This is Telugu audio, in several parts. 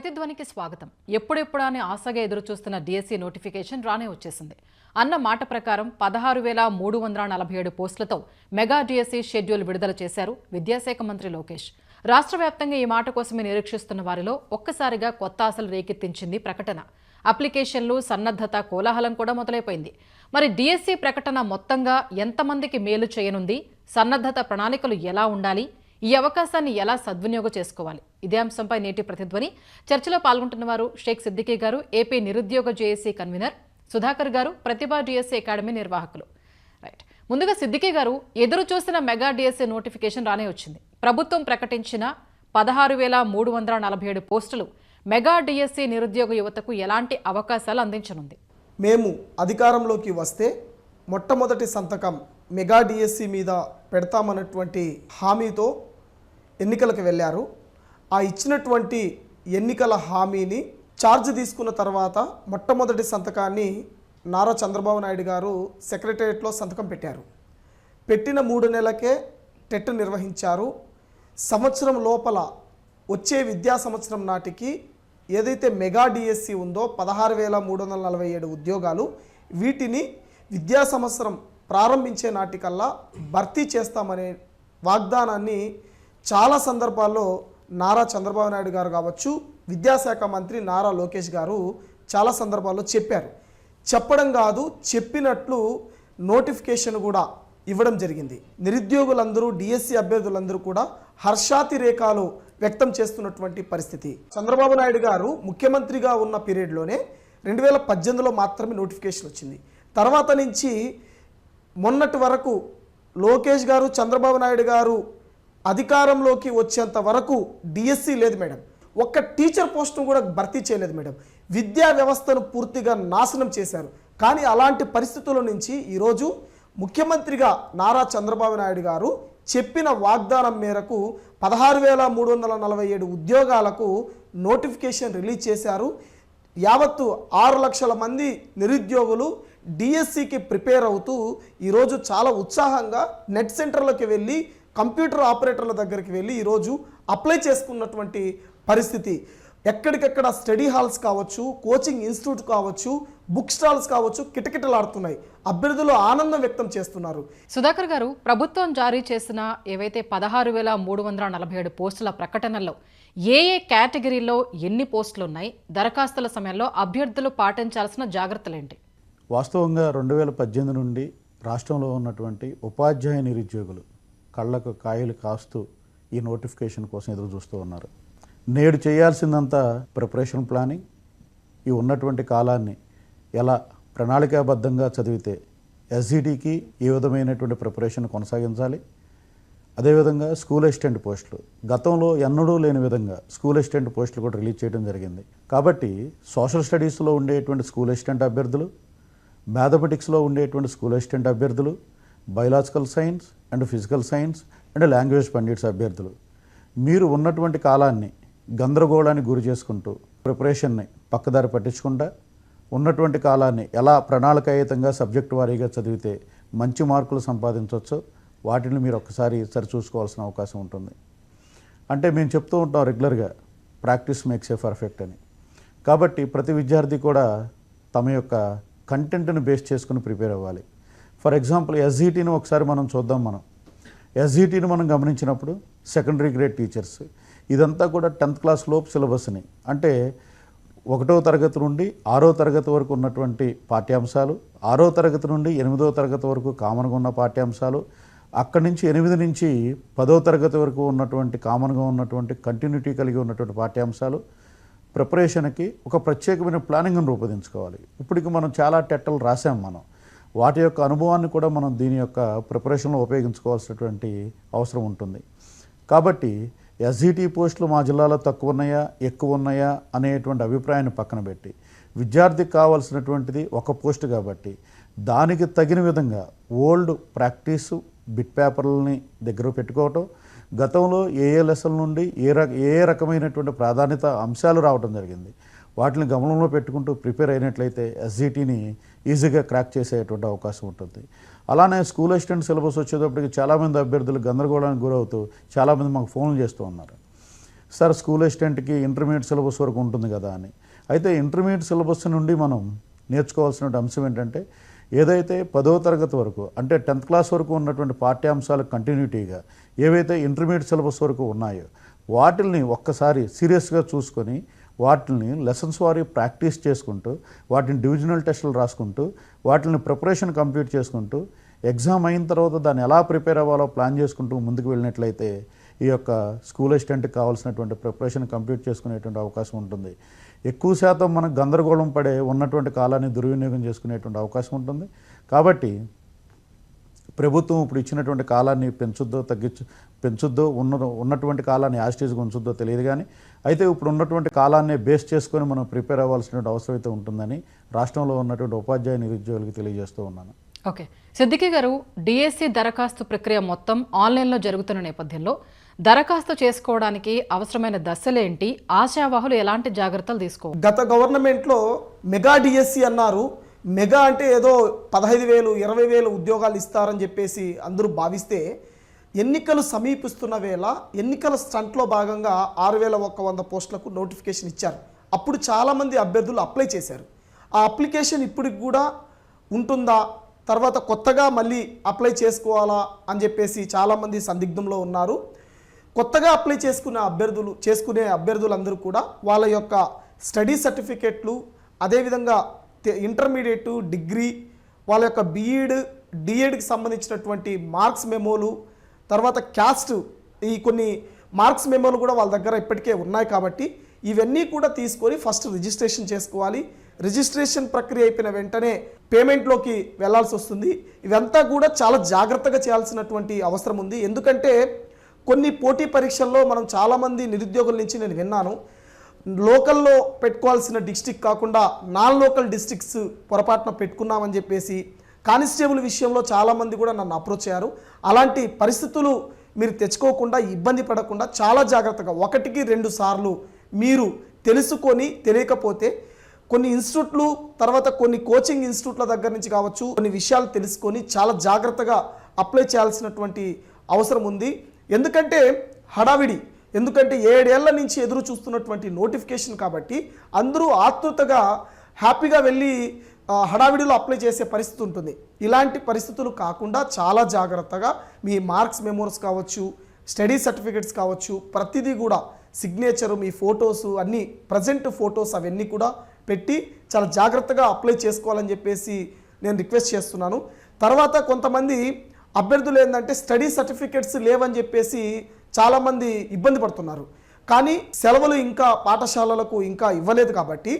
ప్రతిధ్వనికి స్వాగతం. ఎప్పుడెప్పుడు అని ఆశగా ఎదురుచూస్తున్న డిఎస్సీ నోటిఫికేషన్ రానే వచ్చేసింది. అన్న మాట ప్రకారం పదహారు వేల మూడు వందల నలభై ఏడు పోస్టులతో మెగా డిఎస్సీ షెడ్యూల్ విడుదల చేశారు విద్యాశాఖ మంత్రి లోకేష్. రాష్ట్ర వ్యాప్తంగా ఈ మాట కోసమే నిరీక్షిస్తున్న వారిలో ఒక్కసారిగా కొత్త ఆశలు రేకెత్తించింది ప్రకటన. అప్లికేషన్లు సన్నద్ధత కోలాహలం కూడా మొదలైపోయింది. మరి డిఎస్సీ ప్రకటన మొత్తంగా ఎంతమందికి మేలు చేయనుంది? సన్నద్ధత ప్రణాళికలు ఎలా ఉండాలి? ఈ అవకాశాన్ని ఎలా సద్వినియోగం చేసుకోవాలి? ఇదే అంశంపై నేటి ప్రతిధ్వని. చర్చలో పాల్గొంటున్న వారు షేక్ సిద్దికీ గారు ఏపీ నిరుద్యోగ జేఏసీ కన్వీనర్ సుధాకర్ గారు ప్రతిభా డిఎస్సీ అకాడమీ నిర్వాహకులు. రైట్. ముందుగా సిద్దికీ గారు ఎదురు చూసిన మెగా డిఎస్సీ నోటిఫికేషన్ రానే వచ్చింది. ప్రభుత్వం ప్రకటించిన పదహారు వేల మూడు వందల నలభై ఏడు పోస్టులు మెగా డిఎస్సీ నిరుద్యోగ యువతకు ఎలాంటి అవకాశాలు అందించనుంది? మేము అధికారంలోకి వస్తే మొట్టమొదటి సంతకం మెగా డిఎస్సి మీద పెడతామన్నటువంటి హామీతో ఎన్నికలకు వెళ్ళారు. ఆ ఇచ్చినటువంటి ఎన్నికల హామీని ఛార్జ్ తీసుకున్న తర్వాత మొట్టమొదటి సంతకాన్ని నారా చంద్రబాబు నాయుడు గారు సెక్రటరియట్లో సంతకం పెట్టారు. పెట్టిన మూడు నెలలకే టెట్ నిర్వహించారు. సంవత్సరం లోపల వచ్చే విద్యా సంవత్సరం నాటికి ఏదైతే మెగా డిఎస్సి ఉందో పదహారు వేల మూడు వందల నలభై ఏడు ఉద్యోగాలు వీటిని విద్యా సంవత్సరం ప్రారంభించే నాటికల్లా భర్తీ చేస్తామనే వాగ్దానాన్ని చాలా సందర్భాల్లో నారా చంద్రబాబు నాయుడు గారు కావచ్చు విద్యాశాఖ మంత్రి నారా లోకేష్ గారు చాలా సందర్భాల్లో చెప్పారు. చెప్పడం కాదు చెప్పినట్లు నోటిఫికేషన్ కూడా ఇవ్వడం జరిగింది. నిరుద్యోగులందరూ డిఎస్సి అభ్యర్థులందరూ కూడా హర్షాతిరేకాలు వ్యక్తం చేస్తున్నటువంటి పరిస్థితి. చంద్రబాబు నాయుడు గారు ముఖ్యమంత్రిగా ఉన్న పీరియడ్లోనే రెండు వేల పద్దెనిమిదిలో మాత్రమే నోటిఫికేషన్ వచ్చింది. తర్వాత నుంచి మొన్నటి వరకు లోకేష్ గారు చంద్రబాబు నాయుడు గారు అధికారంలోకి వచ్చేంత వరకు డిఎస్సి లేదు మేడం. ఒక్క టీచర్ పోస్టును కూడా భర్తీ చేయలేదు మేడం. విద్యా వ్యవస్థను పూర్తిగా నాశనం చేశారు. కానీ అలాంటి పరిస్థితుల నుంచి ఈరోజు ముఖ్యమంత్రిగా నారా చంద్రబాబు నాయుడు గారు చెప్పిన వాగ్దానం మేరకు పదహారు వేల మూడు వందల నలభై ఏడు ఉద్యోగాలకు నోటిఫికేషన్ రిలీజ్ చేశారు. యావత్తు ఆరు లక్షల మంది నిరుద్యోగులు డిఎస్సికి ప్రిపేర్ అవుతూ ఈరోజు చాలా ఉత్సాహంగా నెట్ సెంటర్లోకి వెళ్ళి కంప్యూటర్ ఆపరేటర్ల దగ్గరికి వెళ్ళి ఈరోజు అప్లై చేసుకున్నటువంటి పరిస్థితి. ఎక్కడికెక్కడ స్టడీ హాల్స్ కావచ్చు కోచింగ్ ఇన్స్టిట్యూట్ కావచ్చు బుక్ స్టాల్స్ కావచ్చు కిటకిటలాడుతున్నాయి. అభ్యర్థులు ఆనందం వ్యక్తం చేస్తున్నారు. సుధాకర్ గారు ప్రభుత్వం జారీ చేసిన ఏవైతే పదహారు వేల మూడు వందల నలభై ఏడు పోస్టుల ప్రకటనలో ఏ ఏ కేటగిరీలో ఎన్ని పోస్టులు ఉన్నాయి దరఖాస్తుల సమయంలో అభ్యర్థులు పాటించాల్సిన జాగ్రత్తలేంటి వాస్తవంగా రెండు వేల పద్దెనిమిది నుండి రాష్ట్రంలో ఉన్నటువంటి ఉపాధ్యాయ నిరుద్యోగులు కళ్ళకు కాయలు కాస్తూ ఈ నోటిఫికేషన్ కోసం ఎదురు చూస్తూ ఉన్నారు. నేడు చేయాల్సిందంతా ప్రిపరేషన్ ప్లానింగ్. ఈ ఉన్నటువంటి కాలాన్ని ఎలా ప్రణాళికాబద్ధంగా చదివితే ఎస్జీడీకి ఏ విధమైనటువంటి ప్రిపరేషన్ కొనసాగించాలి? అదేవిధంగా స్కూల్ అసిస్టెంట్ పోస్టులు. గతంలో ఎన్నడూ లేని విధంగా స్కూల్ అసిస్టెంట్ పోస్టులు కూడా రిలీజ్ చేయడం జరిగింది. కాబట్టి సోషల్ స్టడీస్లో ఉండేటువంటి స్కూల్ అసిస్టెంట్ అభ్యర్థులు మ్యాథమెటిక్స్లో ఉండేటువంటి స్కూల్ అసిస్టెంట్ అభ్యర్థులు biological science and physical science and language pandits అభ్యర్థులు మీరు ఉన్నటువంటి కాలాన్ని గందరగోళానికి గురి చేసుకుంటూ ప్రిపరేషన్ని పక్కదారి పట్టించకుండా ఉన్నటువంటి కాలాన్ని ఎలా ప్రణాళికాయుతంగా సబ్జెక్టు వారీగా చదివితే మంచి మార్కులు సంపాదించవచ్చో వాటిని మీరు ఒక్కసారి సరిచూసుకోవాల్సిన అవకాశం ఉంటుంది. అంటే మేము చెప్తూ ఉంటాం రెగ్యులర్గా ప్రాక్టీస్ మేక్స్ ఏ పర్ఫెక్ట్ అని. కాబట్టి ప్రతి విద్యార్థి కూడా తమ యొక్క కంటెంట్ని బేస్ చేసుకుని ప్రిపేర్ అవ్వాలి. ఫర్ ఎగ్జాంపుల్ ఎస్జిటీని ఒకసారి మనం చూద్దాం మనం. ఎస్జిటీని మనం గమనించినప్పుడు సెకండరీ గ్రేడ్ టీచర్స్ ఇదంతా కూడా టెన్త్ క్లాస్ లోపు సిలబస్ని. అంటే ఒకటో తరగతి నుండి ఆరో తరగతి వరకు ఉన్నటువంటి పాఠ్యాంశాలు ఆరో తరగతి నుండి ఎనిమిదో తరగతి వరకు కామన్గా ఉన్న పాఠ్యాంశాలు అక్కడి నుంచి ఎనిమిది నుంచి పదో తరగతి వరకు ఉన్నటువంటి కామన్గా ఉన్నటువంటి కంటిన్యూటీ కలిగి ఉన్నటువంటి పాఠ్యాంశాలు ప్రిపరేషన్కి ఒక ప్రత్యేకమైన ప్లానింగ్ను రూపొందించుకోవాలి. ఇప్పటికి మనం చాలా టెట్టలు రాసాం మనం. వాటి యొక్క అనుభవాన్ని కూడా మనం దీని యొక్క ప్రిపరేషన్లో ఉపయోగించుకోవాల్సినటువంటి అవసరం ఉంటుంది. కాబట్టి ఎస్జిటి పోస్టులు మా జిల్లాలో తక్కువ ఉన్నాయా ఎక్కువ ఉన్నాయా అనేటువంటి అభిప్రాయాన్ని పక్కన పెట్టి విద్యార్థికి కావాల్సినటువంటిది ఒక పోస్ట్ కాబట్టి దానికి తగిన విధంగా ఓల్డ్ ప్రాక్టీసు బిట్ పేపర్లని దగ్గర పెట్టుకోవటం గతంలో ఏ ఏ లెసన్ నుండి ఏ రక ఏ ఏ రకమైనటువంటి ప్రాధాన్యత అంశాలు రావడం జరిగింది. వాటిని గమనంలో పెట్టుకుంటూ ప్రిపేర్ అయినట్లయితే ఎస్జిటిని ఈజీగా క్రాక్ చేసేటువంటి అవకాశం ఉంటుంది. అలానే స్కూల్ అసిస్టెంట్ సిలబస్ వచ్చేటప్పటికి చాలామంది అభ్యర్థులు గందరగోళానికి గురవుతూ చాలామంది మాకు ఫోన్లు చేస్తూ ఉన్నారు. సార్ స్కూల్ అసిస్టెంట్కి ఇంటర్మీడియట్ సిలబస్ వరకు ఉంటుంది కదా అని. అయితే ఇంటర్మీడియట్ సిలబస్ నుండి మనం నేర్చుకోవాల్సిన అంశం ఏంటంటే ఏదైతే పదో తరగతి వరకు అంటే టెన్త్ క్లాస్ వరకు ఉన్నటువంటి పాఠ్యాంశాలు కంటిన్యూటీగా ఏవైతే ఇంటర్మీడియట్ సిలబస్ వరకు ఉన్నాయో వాటిల్ని ఒక్కసారి సీరియస్గా చూసుకొని వాటిని లెసన్స్ వారి ప్రాక్టీస్ చేసుకుంటూ వాటిని డివిజనల్ టెస్టులు రాసుకుంటూ వాటిని ప్రిపరేషన్ కంప్లీట్ చేసుకుంటూ ఎగ్జామ్ అయిన తర్వాత దాన్ని ఎలా ప్రిపేర్ అవ్వాలో ప్లాన్ చేసుకుంటూ ముందుకు వెళ్ళినట్లయితే ఈ యొక్క స్కూల్ అసిస్టెంట్కి కావాల్సినటువంటి ప్రిపరేషన్ కంప్లీట్ చేసుకునేటువంటి అవకాశం ఉంటుంది. ఎక్కువ శాతం మనం గందరగోళం పడే ఉన్నటువంటి కాలాన్ని దుర్వినియోగం చేసుకునేటువంటి అవకాశం ఉంటుంది. కాబట్టి ప్రభుత్వం ఇప్పుడు ఇచ్చినటువంటి కాలాన్ని పెంచుద్దో తగ్గించు పెంచుద్దో ఉన్న ఉన్నటువంటి కాలాన్ని యాస్టేజ్గా ఉంచుద్దో తెలియదు కానీ అయితే ఇప్పుడు ఉన్నటువంటి కాలాన్ని బేస్ చేసుకొని మనం ప్రిపేర్ అవ్వాల్సినటువంటి అవసరం అయితే ఉంటుందని రాష్ట్రంలో ఉన్నటువంటి ఉపాధ్యాయ నిరుద్యోగులకు తెలియజేస్తూ ఉన్నాను. ఓకే. సిద్దికి గారు డిఎస్సి దరఖాస్తు ప్రక్రియ మొత్తం ఆన్లైన్లో జరుగుతున్న నేపథ్యంలో దరఖాస్తు చేసుకోవడానికి అవసరమైన దశలేంటి? ఆశావాహులు ఎలాంటి జాగ్రత్తలు తీసుకోవాలి గత గవర్నమెంట్లో మెగా డిఎస్సి అన్నారు. మెగా అంటే ఏదో పదహైదు వేలు ఇరవై వేలు ఉద్యోగాలు ఇస్తారని చెప్పేసి అందరూ భావిస్తే ఎన్నికలు సమీపిస్తున్న వేళ ఎన్నికల స్టంట్లో భాగంగా ఆరు వేల ఒక్క వంద పోస్టులకు నోటిఫికేషన్ ఇచ్చారు. అప్పుడు చాలామంది అభ్యర్థులు అప్లై చేశారు. ఆ అప్లికేషన్ ఇప్పటికి కూడా ఉంటుందా? తర్వాత కొత్తగా మళ్ళీ అప్లై చేసుకోవాలా అని చెప్పేసి చాలామంది సందిగ్ధంలో ఉన్నారు. కొత్తగా అప్లై చేసుకున్న అభ్యర్థులు చేసుకునే అభ్యర్థులందరూ కూడా వాళ్ళ యొక్క స్టడీ సర్టిఫికెట్లు అదేవిధంగా ఇంటర్మీడియట్ డిగ్రీ వాళ్ళ యొక్క బీఈడ్ డిఎడ్కి సంబంధించినటువంటి మార్క్స్ మెమోలు తర్వాత క్యాస్ట్ ఈ కొన్ని మార్క్స్ మెమోలు కూడా వాళ్ళ దగ్గర ఇప్పటికే ఉన్నాయి కాబట్టి ఇవన్నీ కూడా తీసుకొని ఫస్ట్ రిజిస్ట్రేషన్ చేసుకోవాలి. రిజిస్ట్రేషన్ ప్రక్రియ అయిపోయిన వెంటనే పేమెంట్లోకి వెళ్ళాల్సి వస్తుంది. ఇవంతా కూడా చాలా జాగ్రత్తగా చేయాల్సినటువంటి అవసరం ఉంది. ఎందుకంటే కొన్ని పోటీ పరీక్షల్లో మనం చాలామంది నిరుద్యోగుల నుంచి నేను విన్నాను. లోకల్లో పెట్టుకోవాల్సిన డిస్టిక్ కాకుండా నాన్ లోకల్ డిస్టిక్స్ పొరపాటున పెట్టుకున్నామని చెప్పేసి కానిస్టేబుల్ విషయంలో చాలామంది కూడా నన్ను అప్రోచ్ అయ్యారు. అలాంటి పరిస్థితులు మీరు తెచ్చుకోకుండా ఇబ్బంది పడకుండా చాలా జాగ్రత్తగా ఒకటికి రెండు సార్లు మీరు తెలుసుకొని తెలియకపోతే కొన్ని ఇన్స్టిట్యూట్లు తర్వాత కొన్ని కోచింగ్ ఇన్స్టిట్యూట్ల దగ్గర నుంచి కావచ్చు కొన్ని విషయాలు తెలుసుకొని చాలా జాగ్రత్తగా అప్లై చేయాల్సినటువంటి అవసరం ఉంది. ఎందుకంటే హడావిడి ఎందుకంటే ఏడేళ్ళ నుంచి ఎదురు చూస్తున్నటువంటి నోటిఫికేషన్ కాబట్టి అందరూ ఆతృతగా హ్యాపీగా వెళ్ళి హడావిడిలో అప్లై చేసే పరిస్థితి ఉంటుంది. ఇలాంటి పరిస్థితులు కాకుండా చాలా జాగ్రత్తగా మీ మార్క్స్ మెమోరీస్ కావచ్చు స్టడీ సర్టిఫికెట్స్ కావచ్చు ప్రతిదీ కూడా సిగ్నేచరు మీ ఫొటోస్ అన్నీ ప్రజెంట్ ఫొటోస్ అవన్నీ కూడా పెట్టి చాలా జాగ్రత్తగా అప్లై చేసుకోవాలని చెప్పేసి నేను రిక్వెస్ట్ చేస్తున్నాను. తర్వాత కొంతమంది అభ్యర్థులు ఏంటంటే స్టడీ సర్టిఫికెట్స్ లేవని చెప్పేసి చాలామంది ఇబ్బంది పడుతున్నారు. కానీ సెలవులు ఇంకా పాఠశాలలకు ఇంకా ఇవ్వలేదు కాబట్టి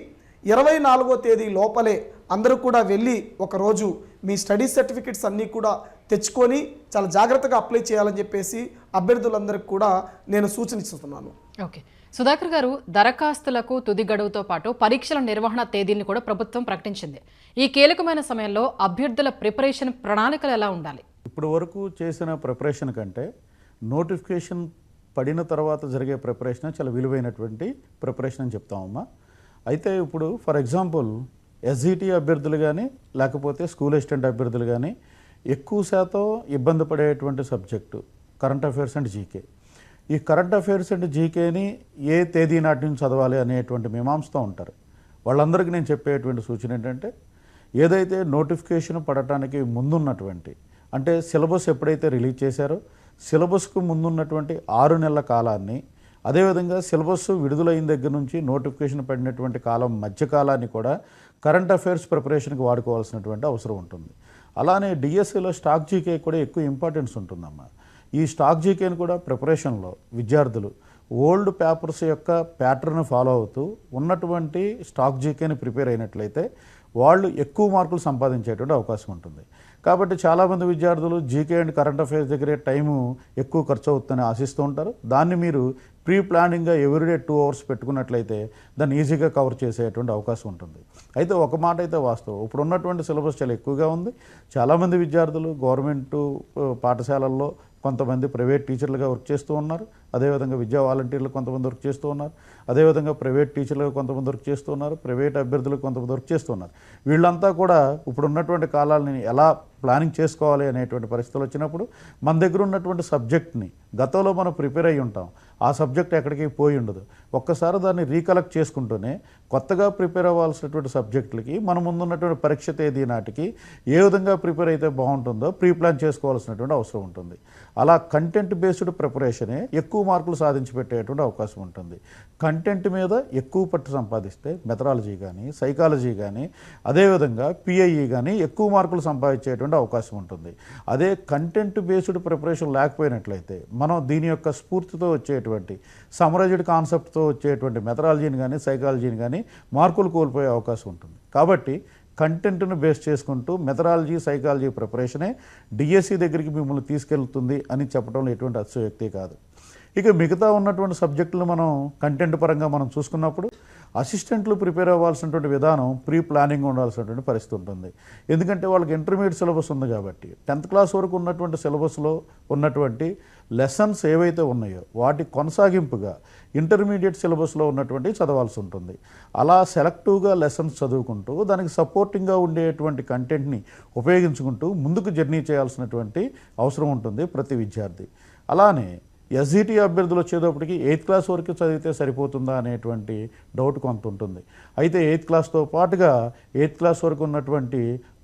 ఇరవై నాలుగో తేదీ లోపలే అందరూ కూడా వెళ్ళి ఒకరోజు మీ స్టడీ సర్టిఫికెట్స్ అన్నీ కూడా తెచ్చుకొని చాలా జాగ్రత్తగా అప్లై చేయాలని చెప్పేసి అభ్యర్థులందరికీ కూడా నేను సూచనిస్తున్నాను. ఓకే. సుధాకర్ గారు దరఖాస్తులకు తుది గడువుతో పాటు పరీక్షల నిర్వహణ తేదీని కూడా ప్రభుత్వం ప్రకటించింది. ఈ కీలకమైన సమయంలో అభ్యర్థుల ప్రిపరేషన్ ప్రణాళికలు ఎలా ఉండాలి? ఇప్పుడు వరకు చేసిన ప్రిపరేషన్ కంటే నోటిఫికేషన్ పడిన తర్వాత జరిగే ప్రిపరేషన్ చాలా విలువైనటువంటి ప్రిపరేషన్ అని చెప్తామమ్మా అయితే ఇప్పుడు ఫర్ ఎగ్జాంపుల్ ఎస్జిటి అభ్యర్థులు కానీ లేకపోతే స్కూల్ అసిస్టెంట్ అభ్యర్థులు కానీ ఎక్కువ శాతం ఇబ్బంది పడేటువంటి subject current affairs and GK ఈ కరెంట్ అఫైర్స్ అండ్ జీకేని ఏ తేదీ నాటి నుంచి చదవాలి అనేటువంటి మీమాంసతో ఉంటారు. వాళ్ళందరికీ నేను చెప్పేటువంటి సూచన ఏంటంటే ఏదైతే నోటిఫికేషన్ పడటానికి ముందున్నటువంటి అంటే సిలబస్ ఎప్పుడైతే రిలీజ్ చేశారో సిలబస్కు ముందున్నటువంటి ఆరు నెలల కాలాన్ని అదేవిధంగా సిలబస్ విడుదలైన దగ్గర నుంచి నోటిఫికేషన్ పడినటువంటి కాలం మధ్య కాలాన్ని కూడా కరెంట్ అఫైర్స్ ప్రిపరేషన్కి వాడుకోవాల్సినటువంటి అవసరం ఉంటుంది. అలానే డిఎస్సిలో స్టాక్ జీకే కూడా ఎక్కువ ఇంపార్టెన్స్ ఉంటుందమ్మా. ఈ స్టాక్ జీకేని కూడా ప్రిపరేషన్లో విద్యార్థులు ఓల్డ్ పేపర్స్ యొక్క ప్యాటర్న్ ఫాలో అవుతూ ఉన్నటువంటి స్టాక్ జీకేని ప్రిపేర్ అయినట్లయితే వాళ్ళు ఎక్కువ మార్కులు సంపాదించేటువంటి అవకాశం ఉంటుంది. కాబట్టి చాలామంది విద్యార్థులు జీకే అండ్ కరెంట్ అఫైర్స్ దగ్గరే టైము ఎక్కువ ఖర్చు అవుతుందని ఆశిస్తూ ఉంటారు. దాన్ని మీరు ప్రీ ప్లానింగ్గా ఎవ్రీడే టూ అవర్స్ పెట్టుకున్నట్లయితే దాన్ని ఈజీగా కవర్ చేసేటువంటి అవకాశం ఉంటుంది. అయితే ఒక మాట అయితే వాస్తవం. ఇప్పుడు ఉన్నటువంటి సిలబస్ చాలా ఎక్కువగా ఉంది. చాలామంది విద్యార్థులు గవర్నమెంట్ పాఠశాలల్లో కొంతమంది ప్రైవేట్ టీచర్లుగా వర్క్ చేస్తూ ఉన్నారు. అదేవిధంగా విద్యా వాలంటీర్లు కొంతమంది వర్క్ చేస్తూ ఉన్నారు. అదేవిధంగా ప్రైవేట్ టీచర్లుగా కొంతమంది వర్క్ చేస్తూ ఉన్నారు. ప్రైవేట్ అభ్యర్థులు కొంతమంది వర్క్ చేస్తూ ఉన్నారు. వీళ్ళంతా కూడా ఇప్పుడు ఉన్నటువంటి కాలాలని ఎలా ప్లానింగ్ చేసుకోవాలి అనేటువంటి పరిస్థితులు వచ్చినప్పుడు మన దగ్గర ఉన్నటువంటి సబ్జెక్ట్ని గతంలో మనం ప్రిపేర్ అయ్యి ఉంటాం. ఆ సబ్జెక్ట్ ఎక్కడికి పోయి ఉండదు. ఒక్కసారి దాన్ని రీకలెక్ట్ చేసుకుంటూనే కొత్తగా ప్రిపేర్ అవ్వాల్సినటువంటి సబ్జెక్టులకి మన ముందున్నటువంటి పరీక్ష తేదీ నాటికి ఏ విధంగా ప్రిపేర్ అయితే బాగుంటుందో ప్రీ ప్లాన్ చేసుకోవాల్సినటువంటి అవసరం ఉంటుంది. అలా కంటెంట్ బేస్డ్ ప్రిపరేషనే ఎక్కువ మార్కులు సాధించి పెట్టేటువంటి అవకాశం ఉంటుంది. కంటెంట్ మీద ఎక్కువ పట్టు సంపాదిస్తే మెథడాలజీ కానీ సైకాలజీ కానీ అదేవిధంగా పిఐఈ కానీ ఎక్కువ మార్కులు సంపాదించేటువంటి ఉండే అవకాశం ఉంటుంది. అదే కంటెంట్ బేస్డ్ ప్రిపరేషన్ లేకపోయినట్లయితే మనం దీని యొక్క స్ఫూర్తితో వచ్చేటువంటి సమరైజ్డ్ కాన్సెప్ట్తో వచ్చేటువంటి మెథడాలజీని కానీ సైకాలజీని కానీ మార్కులు కోల్పోయే అవకాశం ఉంటుంది. కాబట్టి కంటెంట్ను బేస్ చేసుకుంటూ మెథడాలజీ సైకాలజీ ప్రిపరేషనే డిఎస్సి దగ్గరికి మిమ్మల్ని తీసుకెళ్తుంది అని చెప్పడంలో ఎటువంటి అతిశయోక్తి కాదు. ఇక మిగతా ఉన్నటువంటి సబ్జెక్టులు మనం కంటెంట్ పరంగా మనం చూసుకున్నప్పుడు అసిస్టెంట్లు ప్రిపేర్ అవ్వాల్సినటువంటి విధానం ప్రీ ప్లానింగ్ ఉండాల్సినటువంటి పరిస్థితి ఉంటుంది. ఎందుకంటే వాళ్ళకి ఇంటర్మీడియట్ సిలబస్ ఉంది కాబట్టి టెన్త్ క్లాస్ వరకు ఉన్నటువంటి సిలబస్లో ఉన్నటువంటి లెసన్స్ ఏవైతే ఉన్నాయో వాటి కొనసాగింపుగా ఇంటర్మీడియట్ సిలబస్లో ఉన్నటువంటి చదవాల్సి ఉంటుంది. అలా సెలెక్టివ్గా లెసన్స్ చదువుకుంటూ దానికి సపోర్టింగ్గా ఉండేటువంటి కంటెంట్ని ఉపయోగించుకుంటూ ముందుకు జర్నీ చేయాల్సినటువంటి అవసరం ఉంటుంది ప్రతి విద్యార్థి. అలానే ఎస్జిటి అభ్యర్థులు వచ్చేటప్పటికి ఎయిత్ క్లాస్ వరకు చదివితే సరిపోతుందా అనేటువంటి డౌట్ కొంత ఉంటుంది. అయితే ఎయిత్ క్లాస్తో పాటుగా ఎయిత్ క్లాస్ వరకు ఉన్నటువంటి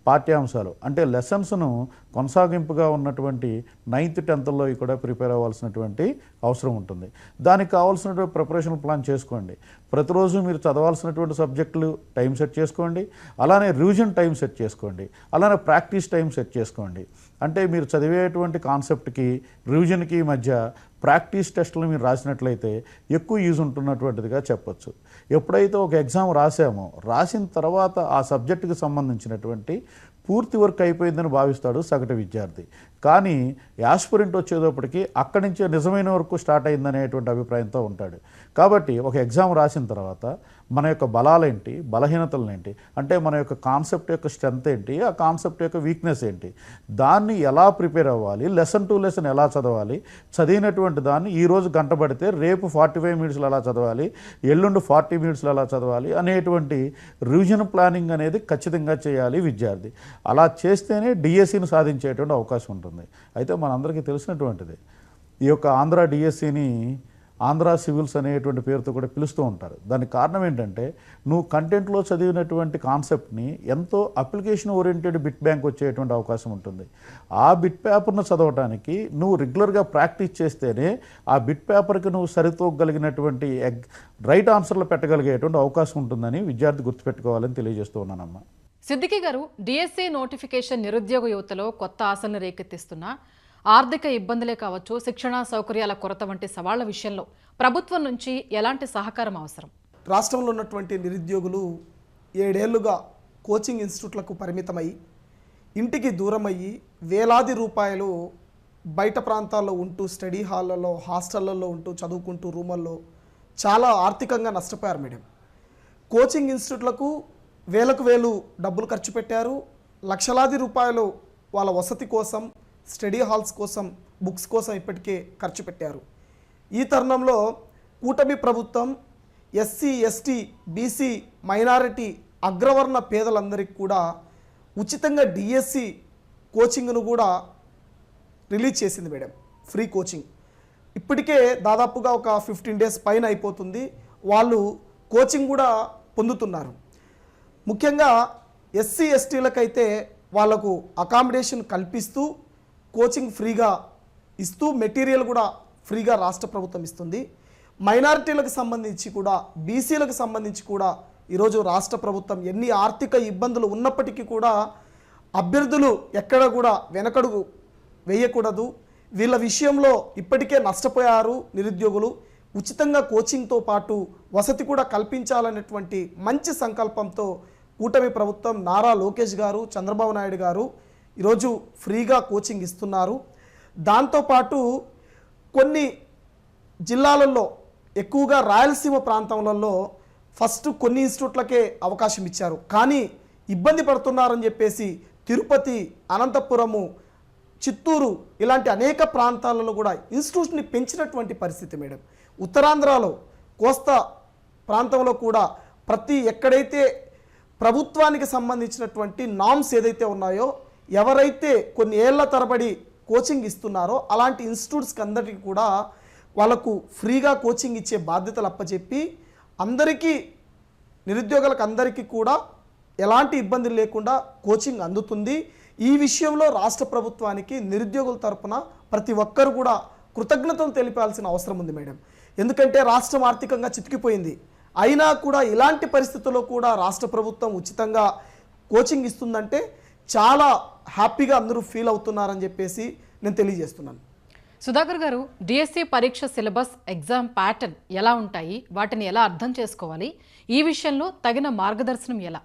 పాఠ్యాంశాలు అంటే లెసన్స్ను కొనసాగింపుగా ఉన్నటువంటి నైన్త్ టెన్త్లో కూడా ప్రిపేర్ అవ్వాల్సినటువంటి అవసరం ఉంటుంది. దానికి కావాల్సినటువంటి ప్రిపరేషన్ ప్లాన్ చేసుకోండి. ప్రతిరోజు మీరు చదవాల్సినటువంటి సబ్జెక్టులు టైం సెట్ చేసుకోండి. అలానే రివిజన్ టైం సెట్ చేసుకోండి. అలానే ప్రాక్టీస్ టైం సెట్ చేసుకోండి. అంటే మీరు చదివేటువంటి కాన్సెప్ట్కి రివిజన్కి మధ్య ప్రాక్టీస్ టెస్టులు మీరు రాసినట్లయితే ఎక్కువ యూజ్ ఉంటున్నటువంటిదిగా చెప్పొచ్చు. ఎప్పుడైతే ఒక ఎగ్జామ్ రాసామో రాసిన తర్వాత ఆ సబ్జెక్టుకి సంబంధించినటువంటి పూర్తి వర్క్ అయిపోయిందని భావిస్తాడు సగటు విద్యార్థి. కానీ యాస్పిరెంట్ వచ్చేటప్పటికి అక్కడి నుంచే నిజమైన వరకు స్టార్ట్ అయిందనేటువంటి అభిప్రాయంతో ఉంటాడు. కాబట్టి ఒక ఎగ్జామ్ రాసిన తర్వాత మన యొక్క బలాలేంటి? బలహీనతలనేంటి అంటే మన యొక్క కాన్సెప్ట్ యొక్క స్ట్రెంత్ ఏంటి? ఆ కాన్సెప్ట్ యొక్క వీక్నెస్ ఏంటి? దాన్ని ఎలా ప్రిపేర్ అవ్వాలి? లెసన్ టు లెసన్ ఎలా చదవాలి? చదివినటువంటి దాన్ని ఈరోజు గంట పడితే రేపు ఫార్టీ ఫైవ్ మినిట్స్లో ఎలా చదవాలి? ఎల్లుండి ఫార్టీ మినిట్స్లో ఎలా చదవాలి? అనేటువంటి రివిజన్ ప్లానింగ్ అనేది ఖచ్చితంగా చేయాలి విద్యార్థి. అలా చేస్తేనే డిఎస్సిని సాధించేటువంటి అవకాశం ఉంటుంది. అయితే మనందరికీ తెలిసినటువంటిది ఈ యొక్క ఆంధ్ర డిఎస్సిని ఆంధ్ర సివిల్స్ అనేటువంటి పేరుతో కూడా పిలుస్తూ ఉంటారు. దానికి కారణం ఏంటంటే నువ్వు కంటెంట్లో చదివినటువంటి కాన్సెప్ట్ని ఎంతో అప్లికేషన్ ఓరియంటెడ్ బిట్ బ్యాంక్ వచ్చేటువంటి అవకాశం ఉంటుంది. ఆ బిట్ పేపర్ను చదవడానికి నువ్వు రెగ్యులర్గా ప్రాక్టీస్ చేస్తేనే ఆ బిట్ పేపర్కి నువ్వు సరితూగలిగినటువంటి ఎగ్ రైట్ ఆన్సర్లు పెట్టగలిగేటువంటి అవకాశం ఉంటుందని విద్యార్థి గుర్తుపెట్టుకోవాలని తెలియజేస్తూ ఉన్నానమ్మా. సిద్దికి గారు డిఎస్సి నోటిఫికేషన్ నిరుద్యోగ యువతలో కొత్త ఆశలను రేకెత్తిస్తున్న ఆర్థిక ఇబ్బందులే కావచ్చు శిక్షణ సౌకర్యాల కొరత వంటి సవాళ్ళ విషయంలో ప్రభుత్వం నుంచి ఎలాంటి సహకారం అవసరం? రాష్ట్రంలో ఉన్నటువంటి నిరుద్యోగులు ఏడేళ్ళుగా కోచింగ్ ఇన్స్టిట్యూట్లకు పరిమితమై ఇంటికి దూరమయ్యి వేలాది రూపాయలు బయట ప్రాంతాల్లో ఉంటూ స్టడీ హాల్లలో హాస్టళ్ళలో ఉంటూ చదువుకుంటూ రూమల్లో చాలా ఆర్థికంగా నష్టపోయారు మేడం. కోచింగ్ ఇన్స్టిట్యూట్లకు వేలకు వేలు డబ్బులు ఖర్చు పెట్టారు. లక్షలాది రూపాయలు వాళ్ళ వసతి కోసం స్టడీ హాల్స్ కోసం బుక్స్ కోసం ఇప్పటికే ఖర్చు పెట్టారు. ఈ తరుణంలో కూటమి ప్రభుత్వం ఎస్సీ ఎస్టీ బీసీ మైనారిటీ అగ్రవర్ణ పేదలందరికీ కూడా ఉచితంగా డిఎస్సి కోచింగ్ను కూడా రిలీజ్ చేసింది మేడం. Free coaching. ఇప్పటికే దాదాపుగా ఒక ఫిఫ్టీన్ డేస్ పైన అయిపోతుంది. వాళ్ళు కోచింగ్ కూడా పొందుతున్నారు. ముఖ్యంగా ఎస్సీ ఎస్టీలకైతే వాళ్ళకు అకామిడేషన్ కల్పిస్తూ కోచింగ్ ఫ్రీగా ఇస్తూ మెటీరియల్ కూడా ఫ్రీగా రాష్ట్ర ప్రభుత్వం ఇస్తుంది. మైనారిటీలకు సంబంధించి కూడా బీసీలకు సంబంధించి కూడా ఈరోజు రాష్ట్ర ప్రభుత్వం ఎన్ని ఆర్థిక ఇబ్బందులు ఉన్నప్పటికీ కూడా అభ్యర్థులు ఎక్కడ కూడా వెనకడుగు వేయకూడదు. వీళ్ళ విషయంలో ఇప్పటికే నష్టపోయారు నిరుద్యోగులు. ఉచితంగా కోచింగ్తో పాటు వసతి కూడా కల్పించాలనేటువంటి మంచి సంకల్పంతో కూటమి ప్రభుత్వం నారా లోకేష్ గారు చంద్రబాబు నాయుడు గారు ఈరోజు ఫ్రీగా కోచింగ్ ఇస్తున్నారు. దాంతోపాటు కొన్ని జిల్లాలలో ఎక్కువగా రాయలసీమ ప్రాంతంలో ఫస్ట్ కొన్ని ఇన్స్టిట్యూట్లకే అవకాశం ఇచ్చారు. కానీ ఇబ్బంది పడుతున్నారని చెప్పేసి తిరుపతి అనంతపురము చిత్తూరు ఇలాంటి అనేక ప్రాంతాలలో కూడా ఇన్స్టిట్యూట్ని పెంచినటువంటి పరిస్థితి మేడం. ఉత్తరాంధ్రలో కోస్తా ప్రాంతంలో కూడా ప్రతి ఎక్కడైతే ప్రభుత్వానికి సంబంధించినటువంటి నామ్స్ ఏదైతే ఉన్నాయో ఎవరైతే కొన్ని ఏళ్ళ తరబడి కోచింగ్ ఇస్తున్నారో అలాంటి ఇన్స్టిట్యూట్స్కి అందరికీ కూడా వాళ్ళకు ఫ్రీగా కోచింగ్ ఇచ్చే బాధ్యతలు అప్పచెప్పి అందరికీ నిరుద్యోగులకు అందరికీ కూడా ఎలాంటి ఇబ్బంది లేకుండా కోచింగ్ అందుతుంది. ఈ విషయంలో రాష్ట్ర ప్రభుత్వానికి నిరుద్యోగుల తరపున ప్రతి ఒక్కరు కూడా కృతజ్ఞతలు తెలిపాల్సిన అవసరం ఉంది మేడం. ఎందుకంటే రాష్ట్రం ఆర్థికంగా చితికిపోయింది. అయినా కూడా ఇలాంటి పరిస్థితుల్లో కూడా రాష్ట్ర ప్రభుత్వం ఉచితంగా కోచింగ్ ఇస్తుందంటే చాలా హ్యాపీగా అందరూ ఫీల్ అవుతున్నారని చెప్పేసి నేను తెలియజేస్తున్నాను. సుధాకర్ గారు డిఎస్సి పరీక్ష సిలబస్ ఎగ్జామ్ ప్యాటర్న్ ఎలా ఉంటాయి? వాటిని ఎలా అర్థం చేసుకోవాలి? ఈ విషయంలో తగిన మార్గదర్శనం ఎలా?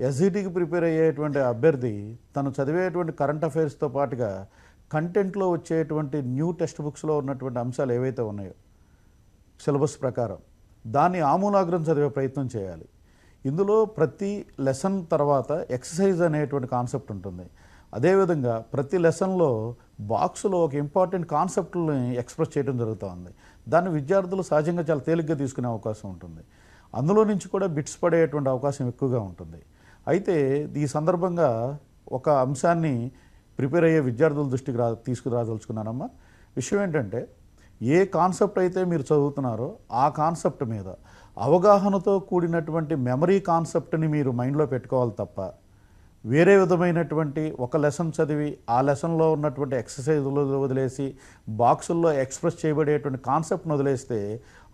ఎస్జిటికి ప్రిపేర్ అయ్యేటువంటి అభ్యర్థి తను చదివేటువంటి కరెంట్ అఫైర్స్తో పాటుగా కంటెంట్లో వచ్చేటువంటి న్యూ టెక్స్ట్ బుక్స్లో ఉన్నటువంటి అంశాలు ఏవైతే ఉన్నాయో సిలబస్ ప్రకారం దాన్ని ఆమూలాగ్రం చదివే ప్రయత్నం చేయాలి. ఇందులో ప్రతి లెసన్ తర్వాత ఎక్సర్సైజ్ అనేటువంటి కాన్సెప్ట్ ఉంటుంది. అదేవిధంగా ప్రతి లెసన్లో బాక్స్లో ఒక ఇంపార్టెంట్ కాన్సెప్ట్ని ఎక్స్ప్రెస్ చేయడం జరుగుతుంది. దాన్ని విద్యార్థులు సహజంగా చాలా తేలిగ్గా తీసుకునే అవకాశం ఉంటుంది. అందులో నుంచి కూడా బిట్స్ పడేటువంటి అవకాశం ఎక్కువగా ఉంటుంది. అయితే ఈ సందర్భంగా ఒక అంశాన్ని ప్రిపేర్ అయ్యే విద్యార్థుల దృష్టికి రా తీసుకురాదలుచుకున్నానమ్మా. విషయం ఏంటంటే ఏ కాన్సెప్ట్ అయితే మీరు చదువుతున్నారో ఆ కాన్సెప్ట్ మీద అవగాహనతో కూడినటువంటి మెమరీ కాన్సెప్ట్ని మీరు మైండ్లో పెట్టుకోవాలి తప్ప వేరే విధమైనటువంటి ఒక లెసన్ చదివి ఆ లెసన్లో ఉన్నటువంటి ఎక్సర్సైజ్లు వదిలేసి బాక్సుల్లో ఎక్స్ప్రెస్ చేయబడేటువంటి కాన్సెప్ట్ను వదిలేస్తే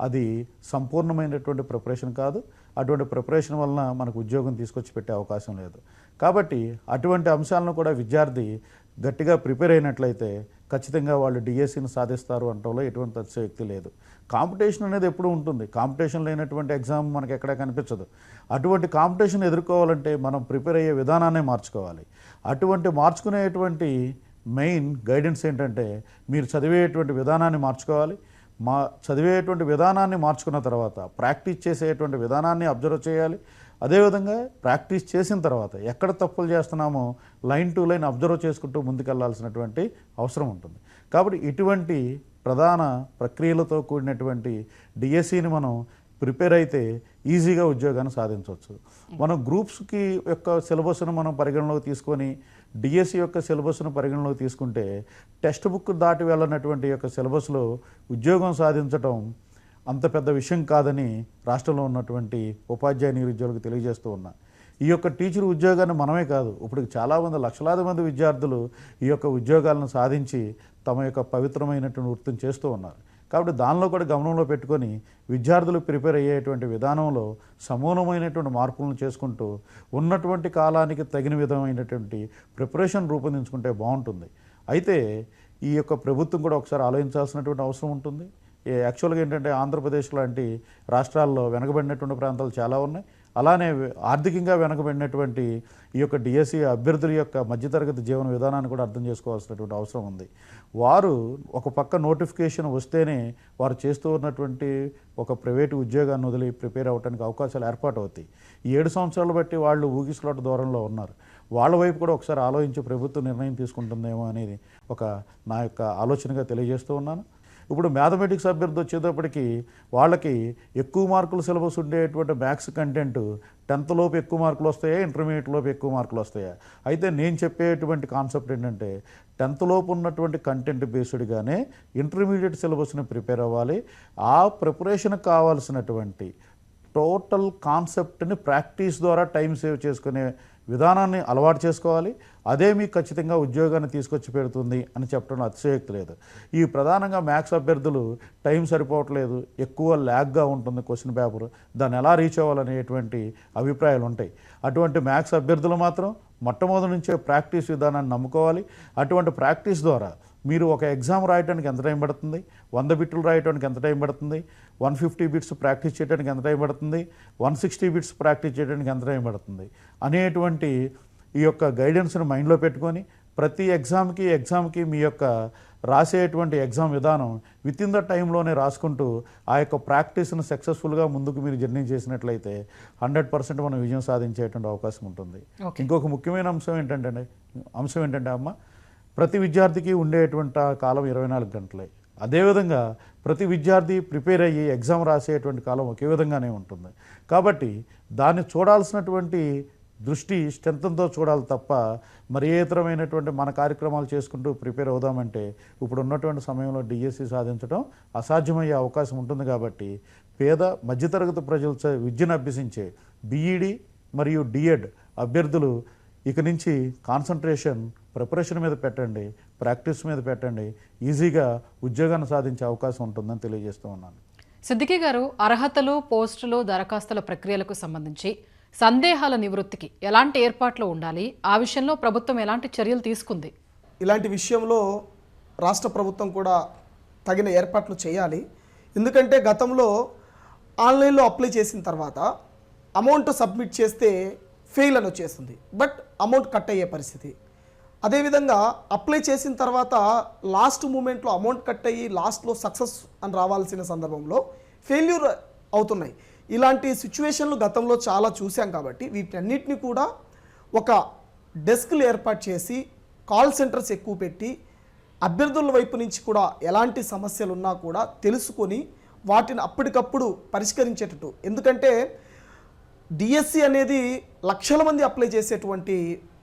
అది సంపూర్ణమైనటువంటి ప్రిపరేషన్ కాదు. అటువంటి ప్రిపరేషన్ వలన మనకు ఉద్యోగం తీసుకొచ్చి పెట్టే అవకాశం లేదు. కాబట్టి అటువంటి అంశాలను కూడా విద్యార్థి గట్టిగా ప్రిపేర్ అయినట్లయితే ఖచ్చితంగా వాళ్ళు డిఎస్సిని సాధిస్తారు అనటంలో ఎటువంటి అతిశయోక్తి లేదు. కాంపిటీషన్ అనేది ఎప్పుడు ఉంటుంది. కాంపిటీషన్ లేనటువంటి ఎగ్జామ్ మనకు ఎక్కడ కనిపించదు. అటువంటి కాంపిటీషన్ ఎదుర్కోవాలంటే మనం ప్రిపేర్ అయ్యే విధానాన్ని మార్చుకోవాలి. అటువంటి మార్చుకునేటువంటి మెయిన్ గైడెన్స్ ఏంటంటే మీరు చదివేటువంటి విధానాన్ని మార్చుకోవాలి. మా చదివేటువంటి విధానాన్ని మార్చుకున్న తర్వాత ప్రాక్టీస్ చేసేటువంటి విధానాన్ని అబ్జర్వ్ చేయాలి. అదేవిధంగా ప్రాక్టీస్ చేసిన తర్వాత ఎక్కడ తప్పులు చేస్తున్నామో లైన్ టు లైన్ అబ్జర్వ్ చేసుకుంటూ ముందుకెళ్ళాల్సినటువంటి అవసరం ఉంటుంది. కాబట్టి ఇటువంటి ప్రధాన ప్రక్రియలతో కూడినటువంటి డిఎస్సిని మనం ప్రిపేర్ అయితే ఈజీగా ఉద్యోగాన్ని సాధించవచ్చు. మనం గ్రూప్స్కి యొక్క సిలబస్ను మనం పరిగణలోకి తీసుకొని డిఎస్సి యొక్క సిలబస్ను పరిగణలోకి తీసుకుంటే టెక్స్ట్ బుక్ దాటి వెళ్ళనటువంటి యొక్క సిలబస్లో ఉద్యోగం సాధించటం అంత పెద్ద విషయం కాదని రాష్ట్రంలో ఉన్నటువంటి ఉపాధ్యాయ నిరుద్యోగులకు తెలియజేస్తూ ఉన్నా. ఈ యొక్క టీచర్ ఉద్యోగాన్ని మనమే కాదు ఇప్పుడు చాలామంది లక్షలాది మంది విద్యార్థులు ఈ యొక్క ఉద్యోగాలను సాధించి తమ యొక్క పవిత్రమైనటువంటి వృత్తిని చేస్తూ ఉన్నారు. కాబట్టి దానిలో కూడా గమనంలో పెట్టుకొని విద్యార్థులు ప్రిపేర్ అయ్యేటువంటి విధానంలో సమూలమైనటువంటి మార్పులను చేసుకుంటూ ఉన్నటువంటి కాలానికి తగిన విధమైనటువంటి ప్రిపరేషన్ రూపొందించుకుంటే బాగుంటుంది. అయితే ఈ యొక్క ప్రభుత్వం కూడా ఒకసారి ఆలోచించాల్సినటువంటి అవసరం ఉంటుంది. యాక్చువల్గా ఏంటంటే ఆంధ్రప్రదేశ్ లాంటి రాష్ట్రాల్లో వెనకబడినటువంటి ప్రాంతాలు చాలా ఉన్నాయి. అలానే ఆర్థికంగా వెనకబడినటువంటి ఈ యొక్క డిఎస్సి అభ్యర్థుల యొక్క మధ్యతరగతి జీవన విధానాన్ని కూడా అర్థం చేసుకోవాల్సినటువంటి అవసరం ఉంది. వారు ఒక పక్క నోటిఫికేషన్ వస్తేనే వారు చేస్తూ ఉన్నటువంటి ఒక ప్రైవేటు ఉద్యోగాన్ని వదిలి ప్రిపేర్ అవ్వడానికి అవకాశాలు ఏర్పాటు అవుతాయి ఈ ఏడు సంవత్సరాలు బట్టి వాళ్ళు ఊగిసలాట దూరంలో ఉన్నారు. వాళ్ళ వైపు కూడా ఒకసారి ఆలోచించి ప్రభుత్వం నిర్ణయం తీసుకుంటుందేమో అనేది ఒక నా యొక్క ఆలోచనగా తెలియజేస్తూ ఉన్నాను. ఇప్పుడు మ్యాథమెటిక్స్ అభ్యర్థి వచ్చేటప్పటికి వాళ్ళకి ఎక్కువ మార్కులు సిలబస్ ఉండేటువంటి మ్యాథ్స్ కంటెంట్ టెన్త్ లోపు ఎక్కువ మార్కులు వస్తాయా ఇంటర్మీడియట్ లోపు ఎక్కువ మార్కులు వస్తాయా? అయితే నేను చెప్పేటువంటి కాన్సెప్ట్ ఏంటంటే టెన్త్ లోపు ఉన్నటువంటి కంటెంట్ బేస్డ్గానే ఇంటర్మీడియట్ సిలబస్ని ప్రిపేర్ అవ్వాలి. ఆ ప్రిపరేషన్ కావాల్సినటువంటి టోటల్ కాన్సెప్ట్ని ప్రాక్టీస్ ద్వారా టైం సేవ్ చేసుకునే విధానాన్ని అలవాటు చేసుకోవాలి. అదే మీకు ఖచ్చితంగా ఉద్యోగాన్ని తీసుకొచ్చి పెడుతుంది అని చెప్పడం అతిశయోక్తి లేదు. ఈ ప్రధానంగా మ్యాథ్స్ అభ్యర్థులు టైం సరిపోవట్లేదు ఎక్కువ ల్యాగ్గా ఉంటుంది క్వశ్చన్ పేపర్. దాన్ని ఎలా రీచ్ అవ్వాలనేటువంటి అభిప్రాయాలు ఉంటాయి. అటువంటి మ్యాథ్స్ అభ్యర్థులు మాత్రం మొట్టమొదటి నుంచే ప్రాక్టీస్ విధానాన్ని నమ్ముకోవాలి. అటువంటి ప్రాక్టీస్ ద్వారా మీరు ఒక ఎగ్జామ్ రాయడానికి ఎంత టైం పడుతుంది? వంద బిట్లు రాయడానికి ఎంత టైం పడుతుంది? వన్ ఫిఫ్టీ బిట్స్ ప్రాక్టీస్ చేయడానికి ఎంత టైం పడుతుంది? వన్ సిక్స్టీ బిట్స్ ప్రాక్టీస్ చేయడానికి ఎంత టైం పడుతుంది? అనేటువంటి ఈ యొక్క గైడెన్స్ని మైండ్లో పెట్టుకొని ప్రతి ఎగ్జామ్కి ఎగ్జామ్కి మీ యొక్క రాసేటువంటి ఎగ్జామ్ విధానం విత్ ఇన్ ద టైంలోనే రాసుకుంటూ ఆ యొక్క ప్రాక్టీస్ను సక్సెస్ఫుల్గా ముందుకు మీరు జర్నీ చేసినట్లయితే హండ్రెడ్ పర్సెంట్ మనం విజయం సాధించేటువంటి అవకాశం ఉంటుంది. ఇంకొక ముఖ్యమైన అంశం ఏంటంటే అంశం ఏంటంటే అమ్మ ప్రతి విద్యార్థికి ఉండేటువంటి కాలం ఇరవై నాలుగు గంటలే. అదేవిధంగా ప్రతి విద్యార్థి ప్రిపేర్ అయ్యి ఎగ్జామ్ రాసేటువంటి కాలం ఒకే విధంగానే ఉంటుంది. కాబట్టి దాన్ని చూడాల్సినటువంటి దృష్టి స్ట్రెంత్తో చూడాలి తప్ప మరి ఏ ఇతరమైనటువంటి మన కార్యక్రమాలు చేసుకుంటూ ప్రిపేర్ అవుదామంటే ఇప్పుడు ఉన్నటువంటి సమయంలో డిఎస్సి సాధించడం అసాధ్యమయ్యే అవకాశం ఉంటుంది కాబట్టి పేద మధ్యతరగతి ప్రజలు చ- విద్యను అభ్యసించే బీఈడి మరియు డిఎడ్ అభ్యర్థులు ఇక నుంచి కాన్సన్ట్రేషన్ ప్రిపరేషన్ మీద పెట్టండి ప్రాక్టీస్ మీద పెట్టండి ఈజీగా ఉద్యోగాన్ని సాధించే అవకాశం ఉంటుందని తెలియజేస్తూ ఉన్నాను. సిద్దికి గారు అర్హతలు పోస్టులు దరఖాస్తుల ప్రక్రియలకు సంబంధించి సందేహాల నివృత్తికి ఎలాంటి ఏర్పాట్లు ఉండాలి ఆ విషయంలో ప్రభుత్వం ఎలాంటి చర్యలు తీసుకుంది? ఇలాంటి విషయంలో రాష్ట్ర ప్రభుత్వం కూడా తగిన ఏర్పాట్లు చేయాలి. ఎందుకంటే గతంలో ఆన్లైన్లో అప్లై చేసిన తర్వాత అమౌంట్ సబ్మిట్ చేస్తే ఫెయిల్ అని వచ్చేస్తుంది. బట్ అమౌంట్ కట్ అయ్యే పరిస్థితి. అదేవిధంగా అప్లై చేసిన తర్వాత లాస్ట్ మూమెంట్లో అమౌంట్ కట్ అయ్యి లాస్ట్లో సక్సెస్ అని రావాల్సిన సందర్భంలో ఫెయిల్యూర్ అవుతున్నాయి. ఇలాంటి సిచ్యువేషన్లు గతంలో చాలా చూసాం కాబట్టి వీటన్నిటిని కూడా ఒక డెస్క్లు ఏర్పాటు చేసి కాల్ సెంటర్స్ ఎక్కువ పెట్టి అభ్యర్థుల వైపు నుంచి కూడా ఎలాంటి సమస్యలు ఉన్నా కూడా తెలుసుకొని వాటిని అప్పటికప్పుడు పరిష్కరించేటట్టు. ఎందుకంటే డిఎస్సి అనేది లక్షల మంది అప్లై చేసేటువంటి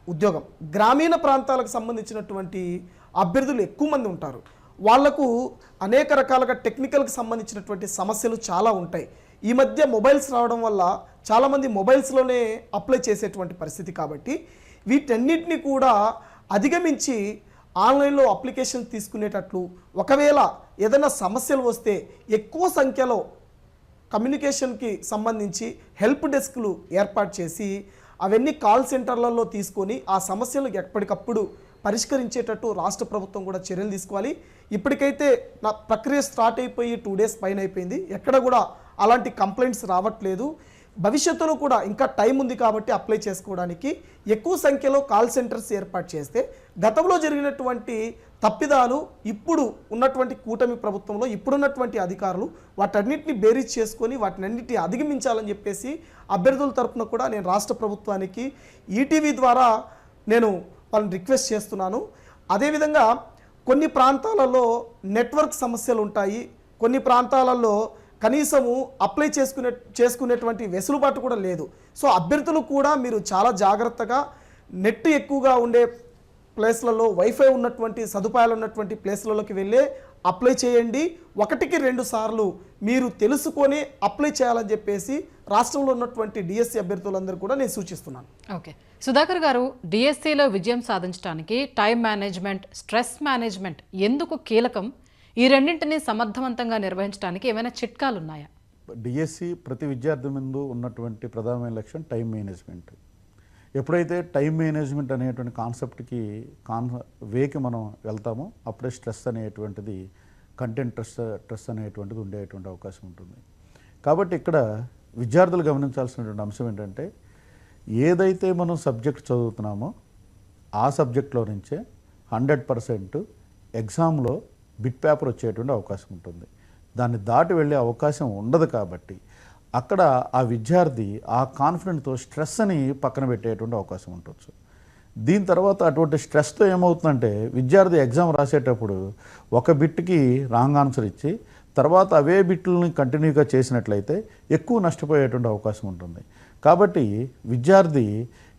ఉద్యోగం. గ్రామీణ ప్రాంతాలకు సంబంధించినటువంటి అభ్యర్థులు ఎక్కువ మంది ఉంటారు. వాళ్ళకు అనేక రకాలుగా టెక్నికల్కి సంబంధించినటువంటి సమస్యలు చాలా ఉంటాయి. ఈ మధ్య మొబైల్స్ రావడం వల్ల చాలామంది మొబైల్స్లోనే అప్లై చేసేటువంటి పరిస్థితి కాబట్టి వీటన్నిటిని కూడా అధిగమించి ఆన్లైన్లో అప్లికేషన్ తీసుకునేటట్లు ఒకవేళ ఏదైనా సమస్యలు వస్తే ఎక్కువ సంఖ్యలో కమ్యూనికేషన్కి సంబంధించి హెల్ప్ డెస్క్లు ఏర్పాటు చేసి అవన్నీ కాల్ సెంటర్లలో తీసుకొని ఆ సమస్యలు ఎప్పటికప్పుడు పరిష్కరించేటట్టు రాష్ట్ర ప్రభుత్వం కూడా చర్యలు తీసుకోవాలి. ఇప్పటికైతే నా ప్రక్రియ స్టార్ట్ అయిపోయి టూ డేస్ పైన అయిపోయింది. ఎక్కడ కూడా అలాంటి కంప్లైంట్స్ రావట్లేదు. భవిష్యత్తులో కూడా ఇంకా టైం ఉంది కాబట్టి అప్లై చేసుకోవడానికి ఎక్కువ సంఖ్యలో కాల్ సెంటర్స్ ఏర్పాటు చేస్తే గతంలో జరిగినటువంటి తప్పిదాలు ఇప్పుడు ఉన్నటువంటి కూటమి ప్రభుత్వంలో ఇప్పుడున్నటువంటి అధికారులు వాటన్నిటిని బేరీజ్ చేసుకొని వాటినన్నిటి అధిగమించాలని చెప్పేసి అభ్యర్థుల తరపున కూడా నేను రాష్ట్ర ప్రభుత్వానికి ఈటీవీ ద్వారా నేను వాళ్ళని రిక్వెస్ట్ చేస్తున్నాను. అదేవిధంగా కొన్ని ప్రాంతాలలో నెట్వర్క్ సమస్యలు ఉంటాయి కొన్ని ప్రాంతాలలో కనీసము అప్లై చేసుకునే చేసుకునేటువంటి వెసులుబాటు కూడా లేదు. సో అభ్యర్థులు కూడా మీరు చాలా జాగ్రత్తగా నెట్ ఎక్కువగా ఉండే ప్లేస్లలో వైఫై ఉన్నటువంటి సదుపాయాలు ఉన్నటువంటి ప్లేస్లలోకి వెళ్ళే అప్లై చేయండి. ఒకటికి రెండు సార్లు మీరు తెలుసుకొని అప్లై చేయాలని చెప్పేసి రాష్ట్రంలో ఉన్నటువంటి డిఎస్సి అభ్యర్థులందరూ కూడా నేను సూచిస్తున్నాను. ఓకే సుధాకర్ గారు డిఎస్సిలో విజయం సాధించడానికి టైం మేనేజ్మెంట్ స్ట్రెస్ మేనేజ్మెంట్ ఎందుకు కీలకం? ఈ రెండింటిని సమర్థవంతంగా నిర్వహించడానికి ఏమైనా చిట్కాలు ఉన్నాయా డిఎస్సి ప్రతి విద్యార్థి ముందు ఉన్నటువంటి ప్రధానమైన లక్ష్యం టైం మేనేజ్మెంట్. ఎప్పుడైతే టైం మేనేజ్మెంట్ అనేటువంటి కాన్సెప్ట్కి కాన్ వేకి మనం వెళ్తామో అప్పుడే స్ట్రెస్ అనేటువంటిది కంటెంట్ స్ట్రెస్ స్ట్రెస్ అనేటువంటిది ఉండేటువంటి అవకాశం ఉంటుంది. కాబట్టి ఇక్కడ విద్యార్థులు గమనించాల్సినటువంటి అంశం ఏంటంటే ఏదైతే మనం సబ్జెక్ట్ చదువుతున్నామో ఆ సబ్జెక్ట్లో నుంచే హండ్రెడ్ పర్సెంట్ ఎగ్జామ్లో బిట్ పేపర్ వచ్చేటువంటి అవకాశం ఉంటుంది. దాన్ని దాటి వెళ్ళే అవకాశం ఉండదు కాబట్టి అక్కడ ఆ విద్యార్థి ఆ కాన్ఫిడెంట్తో స్ట్రెస్ అని పక్కన పెట్టేటువంటి అవకాశం ఉండొచ్చు. దీని తర్వాత అటువంటి స్ట్రెస్తో ఏమవుతుందంటే విద్యార్థి ఎగ్జామ్ రాసేటప్పుడు ఒక బిట్కి రాంగ్ ఆన్సర్ ఇచ్చి తర్వాత అవే బిట్లని కంటిన్యూగా చేసినట్లయితే ఎక్కువ నష్టపోయేటువంటి అవకాశం ఉంటుంది. కాబట్టి విద్యార్థి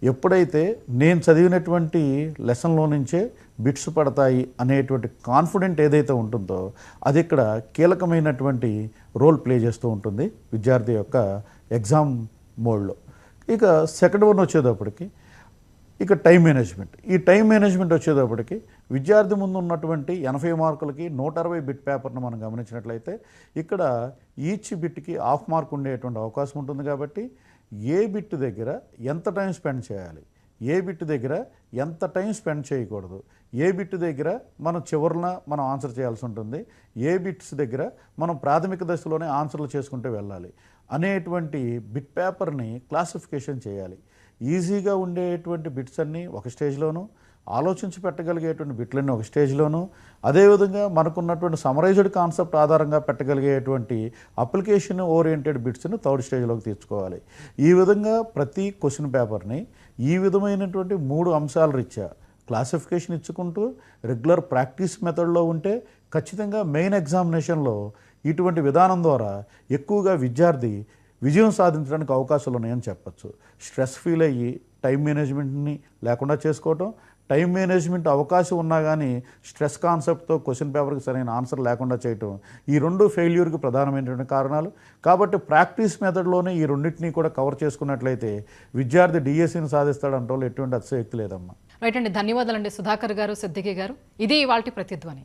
ఎప్పుడైతే నేను చదివినటువంటి లెసన్లో నుంచే బిట్స్ పడతాయి అనేటువంటి కాన్ఫిడెంట్ ఏదైతే ఉంటుందో అది ఇక్కడ కీలకమైనటువంటి రోల్ ప్లే చేస్తూ ఉంటుంది విద్యార్థి యొక్క ఎగ్జామ్ మోడ్లో ఇక సెకండ్ వన్ వచ్చేటప్పటికి ఇక టైం మేనేజ్మెంట్ ఈ టైం మేనేజ్మెంట్ వచ్చేటప్పటికి విద్యార్థి ముందు ఉన్నటువంటి ఎనభై మార్కులకి నూట అరవై బిట్ పేపర్ను మనం గమనించినట్లయితే ఇక్కడ ఈచ్ బిట్కి హాఫ్ మార్క్ ఉండేటువంటి అవకాశం ఉంటుంది కాబట్టి ఏ బిట్ దగ్గర ఎంత టైం స్పెండ్ చేయాలి ఏ బిట్ దగ్గర ఎంత టైం స్పెండ్ చేయకూడదు? ఏ బిట్ దగ్గర మనం చివరిన మనం ఆన్సర్ చేయాల్సి ఉంటుంది? ఏ బిట్స్ దగ్గర మనం ప్రాథమిక దశలోనే ఆన్సర్లు చేసుకుంటూ వెళ్ళాలి? అనేటువంటి బిట్ పేపర్ని క్లాసిఫికేషన్ చేయాలి. ఈజీగా ఉండేటువంటి బిట్స్ అన్నీ ఒక స్టేజ్లోనూ ఆలోచించి పెట్టగలిగేటువంటి బిట్లన్నీ ఒక స్టేజ్లోను అదేవిధంగా మనకున్నటువంటి సమరైజ్డ్ కాన్సెప్ట్ ఆధారంగా పెట్టగలిగేటువంటి అప్లికేషన్ ఓరియంటెడ్ బిట్స్ని థర్డ్ స్టేజ్లోకి తీర్చుకోవాలి. ఈ విధంగా ప్రతి క్వశ్చన్ పేపర్ని ఈ విధమైనటువంటి మూడు అంశాల రీత్యా క్లాసిఫికేషన్ ఇచ్చుకుంటూ రెగ్యులర్ ప్రాక్టీస్ మెథడ్లో ఉంటే ఖచ్చితంగా మెయిన్ ఎగ్జామినేషన్లో ఇటువంటి విధానం ద్వారా ఎక్కువగా విద్యార్థి విజయం సాధించడానికి అవకాశాలు ఉన్నాయని చెప్పచ్చు. స్ట్రెస్ ఫీల్ అయ్యి టైం మేనేజ్మెంట్ని లేకుండా చేసుకోవటం టైం మేనేజ్మెంట్ అవకాశం ఉన్నా కానీ స్ట్రెస్ కాన్సెప్ట్తో క్వశ్చన్ పేపర్కి సరైన ఆన్సర్ లేకుండా చేయటం ఈ రెండు ఫెయిల్యూర్కి ప్రధానమైనటువంటి కారణాలు. కాబట్టి ప్రాక్టీస్ మెథడ్లోనే ఈ రెండింటినీ కూడా కవర్ చేసుకున్నట్లయితే విద్యార్థి డిఎస్సిని సాధిస్తాడంటే ఎటువంటి అతిశయక్తి లేదమ్మా. రైట్ అండి. ధన్యవాదాలండి సుధాకర్ గారు సిద్దికి గారు. ఇది వాళ్ళ ప్రతిధ్వని.